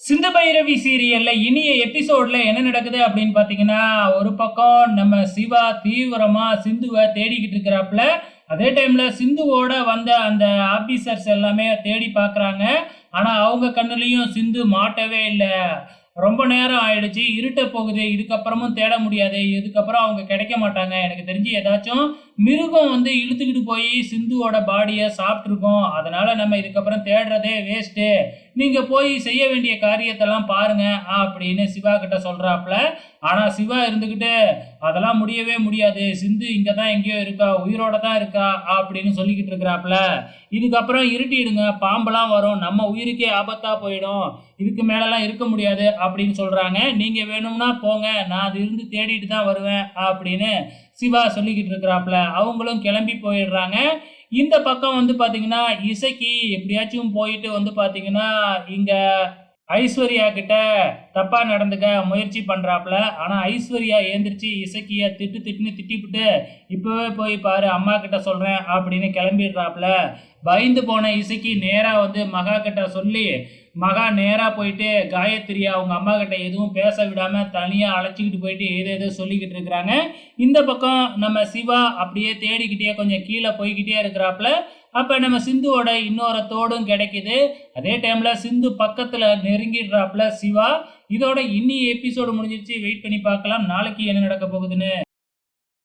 சிந்து பைரவி சீரியல்ல இனிய எபிசோட்ல என்ன நடக்குது அப்படின்னு பாத்தீங்கன்னா ஒரு பக்கம் நம்ம சிவா தீவிரமா சிந்துவை தேடிக்கிட்டு இருக்கிறாப்புல அதே டைம்ல சிந்துவோட வந்த அந்த ஆபீசர்ஸ் எல்லாமே தேடி பாக்குறாங்க ஆனா அவங்க கண்ணுலயும் சிந்து மாட்டவே இல்லை. ரொம்ப நேரம் ஆயிடுச்சு இருட்ட போகுது இதுக்கப்புறமும் தேட முடியாது இதுக்கப்புறம் அவங்க கிடைக்க மாட்டாங்க. எனக்கு தெரிஞ்சு ஏதாச்சும் மிருகம் வந்து இழுத்துக்கிட்டு போய் சிந்துவோட பாடியை சாப்பிட்ருக்கோம் அதனால நம்ம இதுக்கப்புறம் தேடுறதே வேஸ்ட்டு நீங்க போய் செய்ய வேண்டிய காரியத்தெல்லாம் பாருங்க அப்படின்னு சிவா கிட்ட சொல்கிறாப்புல ஆனா சிவா இருந்துகிட்டு அதெல்லாம் முடியவே முடியாது. சிந்து இங்க தான் எங்கேயோ இருக்கா? உயிரோட தான் இருக்கா? அப்படின்னு சொல்லிக்கிட்டு இருக்கிறாப்புல. இதுக்கப்புறம் இருட்டிடுங்க பாம்பெல்லாம் வரும். நம்ம உயிருக்கே ஆபத்தா போயிடும். இதுக்கு மேலெல்லாம் இருக்க முடியாது அப்படின்னு சொல்கிறாங்க நீங்கள் வேணும்னா போங்க. நான் அது இருந்து தேடிட்டு தான் வருவேன் அப்படின்னு சிவா சொல்லிக்கிட்டு இருக்கிறாப்ல அவங்களும் கிளம்பி போயிடுறாங்க. இந்த பக்கம் வந்து பார்த்தீங்கன்னா இசைக்கு எப்படியாச்சும் போயிட்டு வந்து பார்த்தீங்கன்னா இங்கே ஐஸ்வர்யா கிட்ட தப்பா நடந்துக்க முயற்சி பண்ணுறாப்புல ஆனா ஐஸ்வர்யா ஏந்திரிச்சு இசக்கிய திட்டு திட்டுன்னு திட்டிப்புட்டு இப்பவே போய் பாரு அம்மா கிட்ட சொல்றேன் அப்படின்னு கிளம்பிடுறாப்புல. பயந்து போன இசைக்கு நேரா வந்து மகா கிட்ட சொல்லி மகா நேராக போயிட்டு காயத்ரியா அவங்க அம்மா கிட்ட எதுவும் பேச விடாமல் தனியாக அழைச்சிக்கிட்டு போயிட்டு ஏதோ ஏதோ சொல்லிக்கிட்டு இருக்கிறாங்க. இந்த பக்கம் நம்ம சிவா அப்படியே தேடிக்கிட்டே கொஞ்சம் கீழே போய்கிட்டே இருக்கிறாப்புல. அப்போ நம்ம சிந்துவோட இன்னொரு தோடும் கிடைக்குது. அதே டைமில் சிந்து பக்கத்தில் நெருங்கிடுறாப்புல சிவா. இதோட இன்னி எபிசோடு முடிஞ்சிருச்சு. வெயிட் பண்ணி பார்க்கலாம். நாளைக்கு என்ன நடக்க போகுதுன்னு.